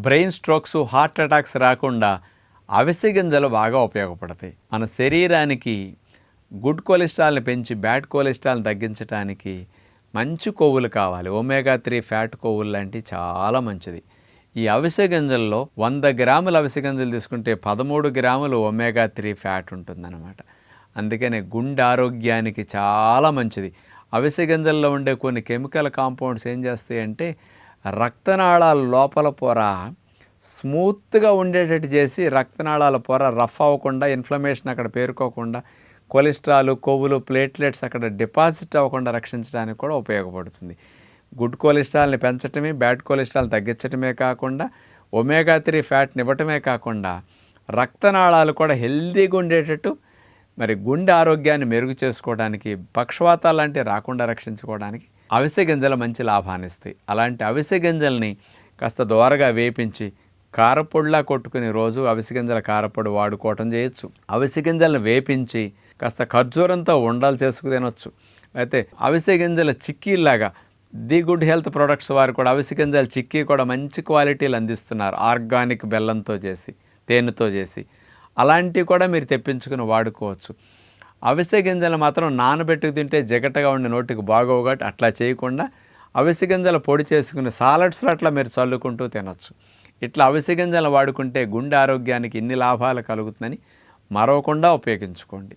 Brain strokes heart attacks రాకుండా అవిసె గింజలు బాగా ఉపయోగపడతాయి. మన శరీరానికి గుడ్ కొలెస్ట్రాల్ని పెంచి బ్యాడ్ కొలెస్ట్రాల్ని తగ్గించడానికి మంచి కొవ్వులు కావాలి. ఒమేగా త్రీ ఫ్యాట్ కొవ్వులు లాంటివి చాలా మంచిది. ఈ అవిసె గింజల్లో వంద గ్రాముల అవిసె గింజలు తీసుకుంటే పదమూడు గ్రాములు ఒమేగా త్రీ ఫ్యాట్ ఉంటుందన్నమాట. అందుకనే గుండె ఆరోగ్యానికి చాలా మంచిది. అవిసె గింజల్లో ఉండే కొన్ని కెమికల్ కాంపౌండ్స్ ఏం చేస్తాయంటే రక్తనాళాల లోపల పొర స్మూత్గా ఉండేటట్టు చేసి రక్తనాళాల పొర రఫ్ అవ్వకుండా ఇన్ఫ్లమేషన్ అక్కడ పేరుకోకుండా కొలెస్ట్రాల్ కొవ్వులు ప్లేట్లెట్స్ అక్కడ డిపాజిట్ అవ్వకుండా రక్షించడానికి కూడా ఉపయోగపడుతుంది. గుడ్ కొలెస్ట్రాల్ని పెంచటమే బ్యాడ్ కొలెస్ట్రాల్ తగ్గించటమే కాకుండా ఒమేగా త్రీ ఫ్యాట్ని ఇవ్వటమే కాకుండా రక్తనాళాలు కూడా హెల్తీగా ఉండేటట్టు మరి గుండె ఆరోగ్యాన్ని మెరుగు చేసుకోవడానికి పక్షవాతాలు లాంటివి రాకుండా రక్షించుకోవడానికి అవిసె గింజలు మంచి లాభాన్ని ఇస్తాయి. అలాంటి అవిసె గింజల్ని కాస్త దోరగా వేపించి కారపొడిలా కొట్టుకుని రోజు అవిసె గింజల కారపొడి వాడుకోవటం చేయొచ్చు. అవిసె గింజలను వేపించి కాస్త ఖర్జూరంతో ఉండాలి చేసుకు తినొచ్చు. అయితే అవిసె గింజల చిక్కీలాగా ది గుడ్ హెల్త్ ప్రొడక్ట్స్ వారు కూడా అవిసె గింజల చిక్కీ కూడా మంచి క్వాలిటీలు అందిస్తున్నారు. ఆర్గానిక్ బెల్లంతో చేసి తేనెతో చేసి. అలాంటివి కూడా మీరు తెప్పించుకుని వాడుకోవచ్చు. అవిసె గింజలు మాత్రం నానబెట్టుకు తింటే జగటగా ఉండే నోటికి బాగోవు కాబట్టి అట్లా చేయకుండా అవిసె గింజలు పొడి చేసుకుని సాలడ్స్లో అట్లా మీరు చల్లుకుంటూ తినొచ్చు. ఇట్లా అవిసె గింజలు వాడుకుంటే గుండె ఆరోగ్యానికి ఇన్ని లాభాలు కలుగుతుందని మరవకుండా ఉపయోగించుకోండి.